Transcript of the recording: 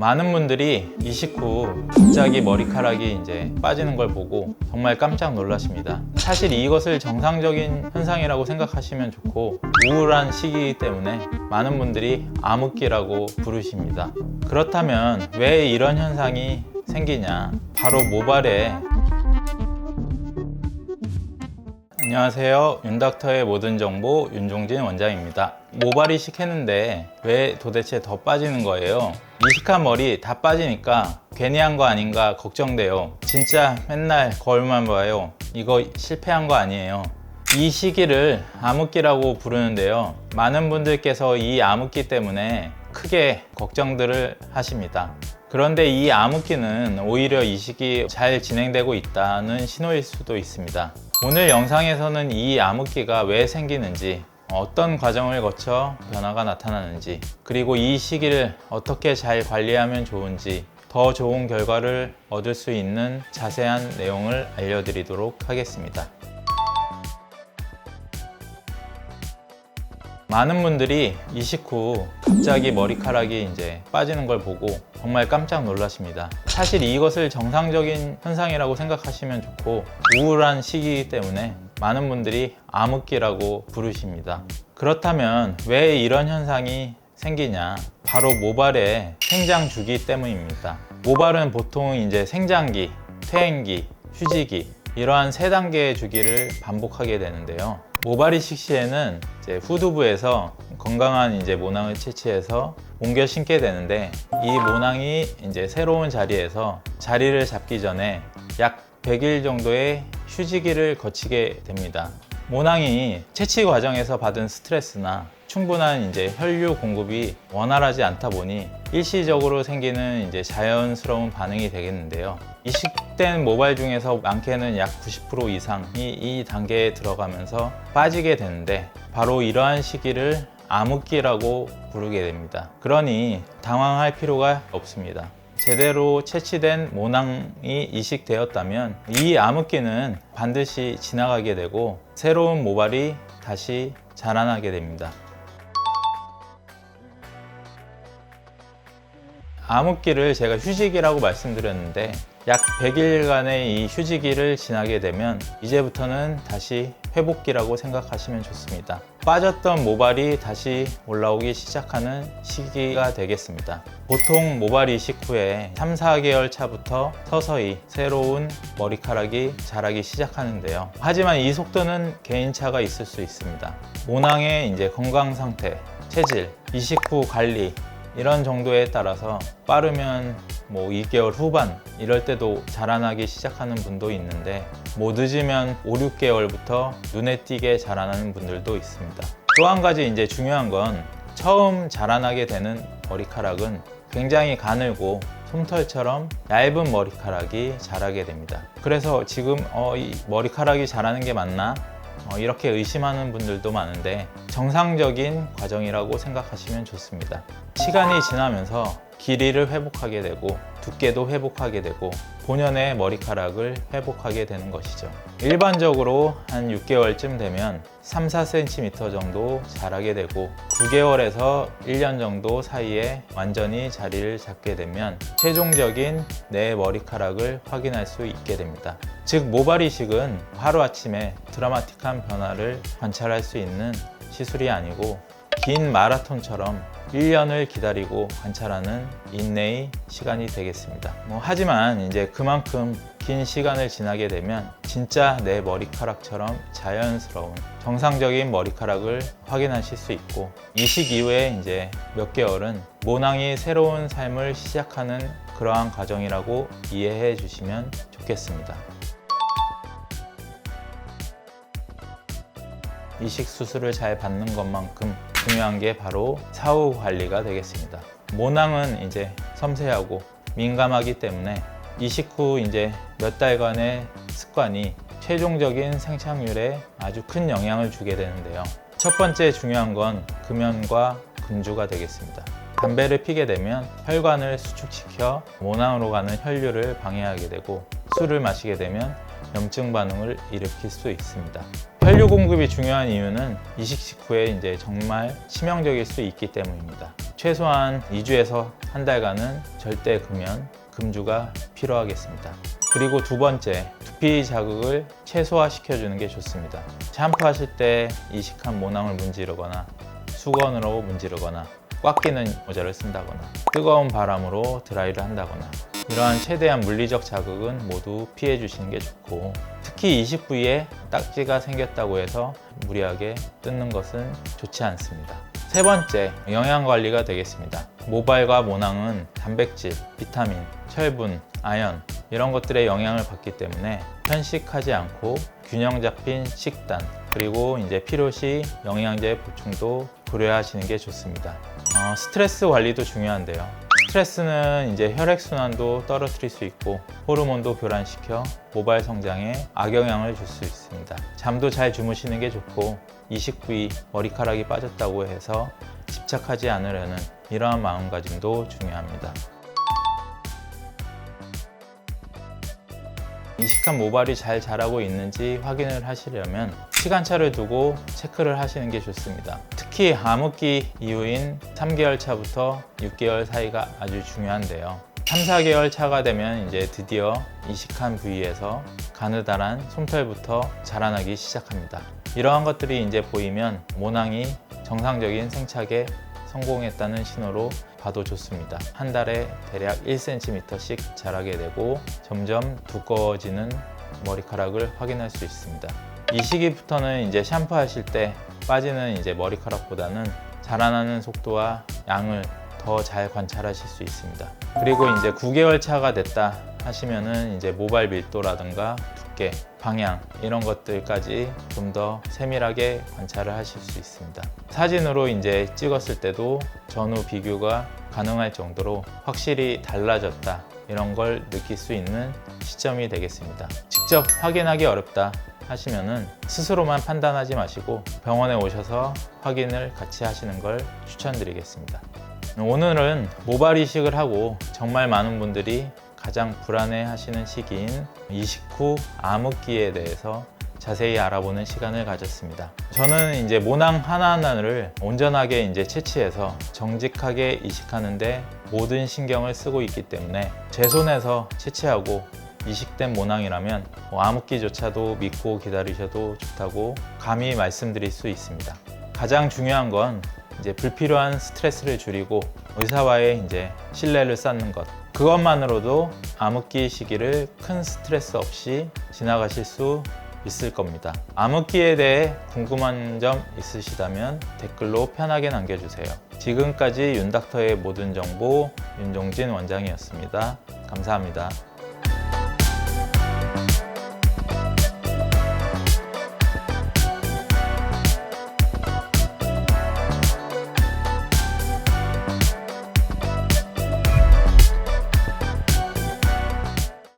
많은 분들이 이식 후 갑자기 머리카락이 이제 빠지는 걸 보고 정말 깜짝 놀라십니다. 사실 이것을 정상적인 현상이라고 생각하시면 좋고 우울한 시기이기 때문에 많은 분들이 암흑기라고 부르십니다. 그렇다면 왜 이런 현상이 생기냐? 바로 모발에 안녕하세요. 윤닥터의 모든 정보 윤종진 원장입니다. 모발 이식했는데 왜 도대체 더 빠지는 거예요? 이식한 머리 다 빠지니까 괜히 한 거 아닌가 걱정돼요. 진짜 맨날 거울만 봐요. 이거 실패한 거 아니에요. 이 시기를 암흑기라고 부르는데요. 많은 분들께서 이 암흑기 때문에 크게 걱정들을 하십니다. 그런데 이 암흑기는 오히려 이식이 잘 진행되고 있다는 신호일 수도 있습니다. 오늘 영상에서는 이 암흑기가 왜 생기는지, 어떤 과정을 거쳐 변화가 나타나는지, 그리고 이 시기를 어떻게 잘 관리하면 좋은지, 더 좋은 결과를 얻을 수 있는 자세한 내용을 알려드리도록 하겠습니다. 많은 분들이 이식 후 갑자기 머리카락이 이제 빠지는 걸 보고 정말 깜짝 놀라십니다. 사실 이것을 정상적인 현상이라고 생각하시면 좋고 우울한 시기이기 때문에 많은 분들이 암흑기라고 부르십니다. 그렇다면 왜 이런 현상이 생기냐? 바로 모발의 생장 주기 때문입니다. 모발은 보통 이제 생장기, 퇴행기, 휴지기 이러한 세 단계의 주기를 반복하게 되는데요. 모발 이식 시에는 이제 후두부에서 건강한 이제 모낭을 채취해서 옮겨 신게 되는데 이 모낭이 이제 새로운 자리에서 자리를 잡기 전에 약 100일 정도의 휴지기를 거치게 됩니다. 모낭이 채취 과정에서 받은 스트레스나 충분한 이제 혈류 공급이 원활하지 않다 보니 일시적으로 생기는 이제 자연스러운 반응이 되겠는데요. 이식된 모발 중에서 많게는 약 90% 이상이 이 단계에 들어가면서 빠지게 되는데 바로 이러한 시기를 암흑기라고 부르게 됩니다. 그러니 당황할 필요가 없습니다. 제대로 채취된 모낭이 이식되었다면 이 암흑기는 반드시 지나가게 되고 새로운 모발이 다시 자라나게 됩니다. 암흑기를 제가 휴지기라고 말씀드렸는데 약 100일간의 이 휴지기를 지나게 되면 이제부터는 다시 회복기라고 생각하시면 좋습니다. 빠졌던 모발이 다시 올라오기 시작하는 시기가 되겠습니다. 보통 모발 이식 후에 3, 4개월 차부터 서서히 새로운 머리카락이 자라기 시작하는데요. 하지만 이 속도는 개인차가 있을 수 있습니다. 모낭의 이제 건강 상태, 체질, 이식 후 관리, 이런 정도에 따라서 빠르면 뭐 2개월 후반 이럴 때도 자라나기 시작하는 분도 있는데 뭐 늦으면 5, 6개월부터 눈에 띄게 자라나는 분들도 있습니다. 또 한 가지 이제 중요한 건 처음 자라나게 되는 머리카락은 굉장히 가늘고 솜털처럼 얇은 머리카락이 자라게 됩니다. 그래서 지금 어, 이 머리카락이 자라는 게 맞나? 어, 이렇게 의심하는 분들도 많은데 정상적인 과정이라고 생각하시면 좋습니다. 시간이 지나면서 길이를 회복하게 되고 두께도 회복하게 되고 본연의 머리카락을 회복하게 되는 것이죠. 일반적으로 한 6개월쯤 되면 3, 4cm 정도 자라게 되고 9개월에서 1년 정도 사이에 완전히 자리를 잡게 되면 최종적인 내 머리카락을 확인할 수 있게 됩니다. 즉 모발 이식은 하루아침에 드라마틱한 변화를 관찰할 수 있는 시술이 아니고 긴 마라톤처럼 1년을 기다리고 관찰하는 인내의 시간이 되겠습니다. 뭐, 하지만 이제 그만큼 긴 시간을 지나게 되면 진짜 내 머리카락처럼 자연스러운 정상적인 머리카락을 확인하실 수 있고 이식 이후에 이제 몇 개월은 모낭이 새로운 삶을 시작하는 그러한 과정이라고 이해해 주시면 좋겠습니다. 이식 수술을 잘 받는 것만큼 중요한 게 바로 사후 관리가 되겠습니다. 모낭은 이제 섬세하고 민감하기 때문에 이식 후 이제 몇 달간의 습관이 최종적인 생착률에 아주 큰 영향을 주게 되는데요. 첫 번째 중요한 건 금연과 금주가 되겠습니다. 담배를 피게 되면 혈관을 수축시켜 모낭으로 가는 혈류를 방해하게 되고 술을 마시게 되면 염증 반응을 일으킬 수 있습니다. 혈류 공급이 중요한 이유는 이식 직후에 이제 정말 치명적일 수 있기 때문입니다. 최소한 2주에서 한 달간은 절대 금연, 금주가 필요하겠습니다. 그리고 두 번째, 두피 자극을 최소화시켜주는 게 좋습니다. 샴푸하실 때 이식한 모낭을 문지르거나 수건으로 문지르거나 꽉 끼는 모자를 쓴다거나 뜨거운 바람으로 드라이를 한다거나 이러한 최대한 물리적 자극은 모두 피해 주시는 게 좋고 특히 이식 부위에 딱지가 생겼다고 해서 무리하게 뜯는 것은 좋지 않습니다. 세 번째, 영양 관리가 되겠습니다. 모발과 모낭은 단백질, 비타민, 철분, 아연 이런 것들의 영향을 받기 때문에 편식하지 않고 균형 잡힌 식단 그리고 이제 필요시 영양제 보충도 고려하시는 게 좋습니다. 어, 스트레스 관리도 중요한데요. 스트레스는 이제 혈액 순환도 떨어뜨릴 수 있고 호르몬도 교란시켜 모발 성장에 악영향을 줄 수 있습니다. 잠도 잘 주무시는 게 좋고 이식 부위 머리카락이 빠졌다고 해서 집착하지 않으려는 이러한 마음가짐도 중요합니다. 이식한 모발이 잘 자라고 있는지 확인을 하시려면 시간차를 두고 체크를 하시는 게 좋습니다. 특히 암흑기 이후인 3개월 차부터 6개월 사이가 아주 중요한데요. 3, 4개월 차가 되면 이제 드디어 이식한 부위에서 가느다란 솜털부터 자라나기 시작합니다. 이러한 것들이 이제 보이면 모낭이 정상적인 생착에 성공했다는 신호로 봐도 좋습니다. 한 달에 대략 1cm씩 자라게 되고 점점 두꺼워지는 머리카락을 확인할 수 있습니다. 이 시기부터는 이제 샴푸하실 때 빠지는 이제 머리카락보다는 자라나는 속도와 양을 더 잘 관찰하실 수 있습니다. 그리고 이제 9개월 차가 됐다 하시면은 이제 모발 밀도라든가 두께, 방향 이런 것들까지 좀 더 세밀하게 관찰을 하실 수 있습니다. 사진으로 이제 찍었을 때도 전후 비교가 가능할 정도로 확실히 달라졌다 이런 걸 느낄 수 있는 시점이 되겠습니다. 직접 확인하기 어렵다 하시면은 스스로만 판단하지 마시고 병원에 오셔서 확인을 같이 하시는 걸 추천드리겠습니다. 오늘은 모발 이식을 하고 정말 많은 분들이 가장 불안해 하시는 시기인 이식 후 암흑기에 대해서 자세히 알아보는 시간을 가졌습니다. 저는 이제 모낭 하나하나를 온전하게 이제 채취해서 정직하게 이식하는데 모든 신경을 쓰고 있기 때문에 제 손에서 채취하고 이식된 모낭이라면 뭐 암흑기조차도 믿고 기다리셔도 좋다고 감히 말씀드릴 수 있습니다. 가장 중요한 건 이제 불필요한 스트레스를 줄이고 의사와의 이제 신뢰를 쌓는 것. 그것만으로도 암흑기 시기를 큰 스트레스 없이 지나가실 수 있을 겁니다. 암흑기에 대해 궁금한 점 있으시다면 댓글로 편하게 남겨주세요. 지금까지 윤닥터의 모든 정보 윤종진 원장이었습니다. 감사합니다.